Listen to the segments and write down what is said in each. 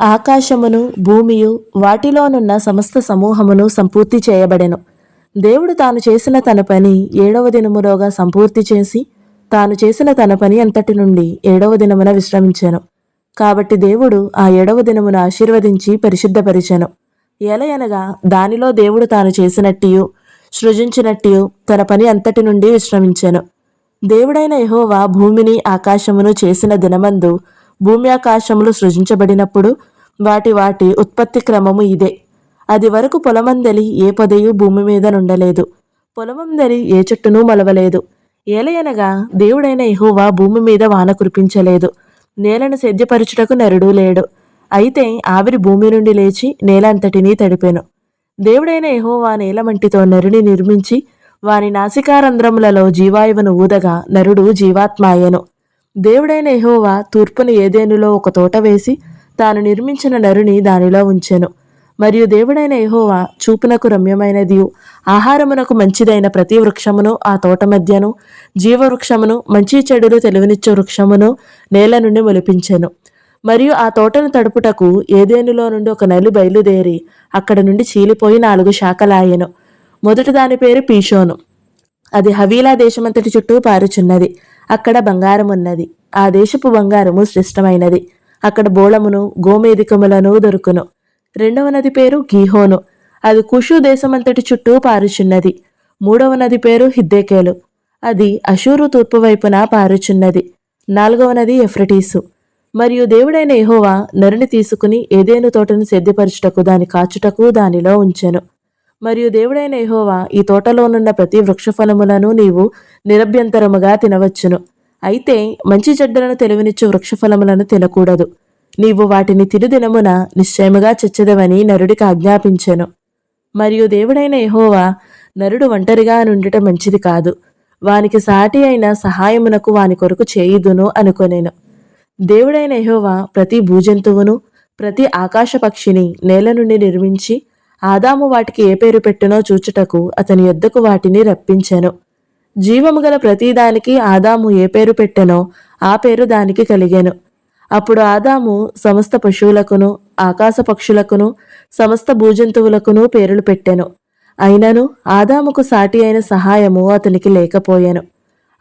ఆకాశమును భూమియు వాటిలోనున్న సమస్త సమూహమును సంపూర్తి చేయబడెను. దేవుడు తాను చేసిన తన పని ఏడవ దినములోగా సంపూర్తి చేసి తాను చేసిన తన పని అంతటి నుండి ఏడవ దినమున విశ్రమించాను. కాబట్టి దేవుడు ఆ ఏడవ దినమును ఆశీర్వదించి పరిశుద్ధపరిచెను. ఎలయనగా దానిలో దేవుడు తాను చేసినట్టియు సృజించినట్టియు తన పని అంతటి నుండి విశ్రమించాను. దేవుడైన యహోవా భూమిని ఆకాశమును చేసిన దినమందు భూమి ఆకాశములు సృజించబడినప్పుడు వాటి వాటి ఉత్పత్తి క్రమము ఇదే. అది వరకు పొలమందలి ఏ పొదయు భూమి మీద నుండలేదు. పొలమందలి ఏ చెట్టును మలవలేదు. ఏలయనగా దేవుడైన యెహోవా భూమి మీద వాన కురిపించలేదు. నేలను సేద్యపరచుటకు నరుడు లేడు. అయితే ఆవిరి భూమి నుండి లేచి నేల అంతటినీ తడిపెను. దేవుడైన యెహోవా నేలమంటితో నరుని నిర్మించి వాని నాసికారంధ్రములలో జీవాయువును ఊదగా నరుడు జీవాత్మాయను. దేవుడైన ఎహోవా తూర్పున ఏదేనులో ఒక తోట వేసి తాను నిర్మించిన నరుని దానిలో ఉంచెను. మరియు దేవుడైన ఎహోవా చూపునకు రమ్యమైనదియు ఆహారమునకు మంచిదైన ప్రతి వృక్షమును ఆ తోట మధ్యను జీవవృక్షమును మంచి చెడులు తెలివినిచ్చే వృక్షమును నేల నుండి మొలిపించెను. మరియు ఆ తోటను తడుపుటకు ఏదేనులో నుండి ఒక నలి బయలుదేరి అక్కడ నుండి చీలిపోయి నాలుగు శాఖలాయెను. మొదటి దాని పేరు పీషోను. అది హవీలా దేశమంతటి చుట్టూ పారుచున్నది. అక్కడ బంగారం ఉన్నది ఆ దేశపు బంగారము శ్రేష్టమైనది. అక్కడ బోళమును గోమేదికములను దొరుకును. రెండవ నది పేరు గీహోను. అది కుషు దేశమంతటి చుట్టూ పారుచున్నది. మూడవ నది పేరు హిద్దేకేలు. అది అషూరు తూర్పు వైపున పారుచున్నది. నాలుగవ నది ఎఫ్రటీసు. మరియు దేవుడైన ఎహోవా నరుని తీసుకుని ఏదేను తోటను సిద్ధపరచుటకు దాని కాచుటకు దానిలో ఉంచెను. మరియు దేవుడైన యహోవా ఈ తోటలోనున్న ప్రతి వృక్షఫలములను నీవు నిరభ్యంతరముగా తినవచ్చును. అయితే మంచి చెడ్డలను తెలివినిచ్చు వృక్షఫలములను తినకూడదు. నీవు వాటిని తిరుదినమున నిశ్చయముగా చచ్చదవని నరుడికి ఆజ్ఞాపించెను. మరియు దేవుడైన యహోవా నరుడు ఒంటరిగా నుండుట మంచిది కాదు. వానికి సాటి అయిన సహాయమునకు వాని కొరకు చేయుదును అనుకొనేను. దేవుడైన యహోవా ప్రతి భూజంతువును ప్రతి ఆకాశ పక్షిని నేల నుండి నిర్మించి ఆదాము వాటికి ఏ పేరు పెట్టునో చూచుటకు అతని యొద్దకు వాటిని రప్పించెను. జీవము గల ప్రతిదానికి ఆదాము ఏ పేరు పెట్టెనో ఆ పేరు దానికి కలిగాను. అప్పుడు ఆదాము సమస్త పశువులకును ఆకాశ పక్షులకును సమస్త భూజంతువులకును పేర్లు పెట్టెను. అయినను ఆదాముకు సాటి అయిన సహాయము అతనికి లేకపోయాను.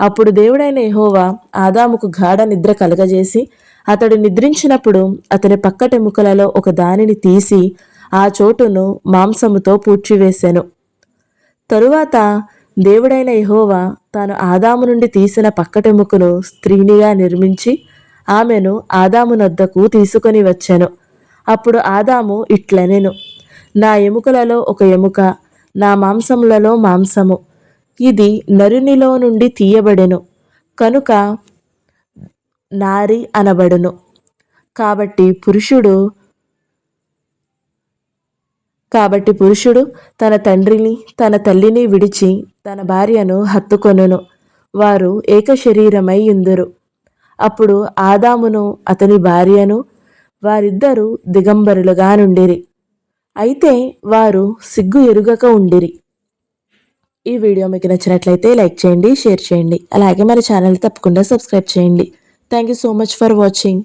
అప్పుడు దేవుడైన ఎహోవా ఆదాముకు గాఢ నిద్ర కలగజేసి అతడు నిద్రించినప్పుడు అతని పక్కటెముకలలో ఒక దానిని తీసి ఆ చోటును మాంసముతో పూడ్చివేశాను తరువాత దేవుడైన యహోవా తాను ఆదాము నుండి తీసిన పక్కటెముకను స్త్రీనిగా నిర్మించి ఆమెను ఆదామునొద్దకు తీసుకొని వచ్చాను. అప్పుడు ఆదాము ఇట్లనెను నా ఎముకలలో ఒక ఎముక నా మాంసములలో మాంసము. ఇది నరునిలో నుండి తీయబడెను కనుక నారి అనబడును. కాబట్టి పురుషుడు కాబట్టి పురుషుడు తన తండ్రిని తన తల్లిని విడిచి తన భార్యను హత్తుకొనును. వారు ఏక శరీరమై ఉందురు అప్పుడు ఆదామును అతని భార్యను వారిద్దరూ దిగంబరులుగా నుండిరి. అయితే వారు సిగ్గు ఎరుగక ఉండిరి. ఈ వీడియో మీకు నచ్చినట్లయితే లైక్ చేయండి షేర్ చేయండి. అలాగే మన ఛానల్ తప్పకుండా సబ్స్క్రైబ్ చేయండి. Thank you so much for watching.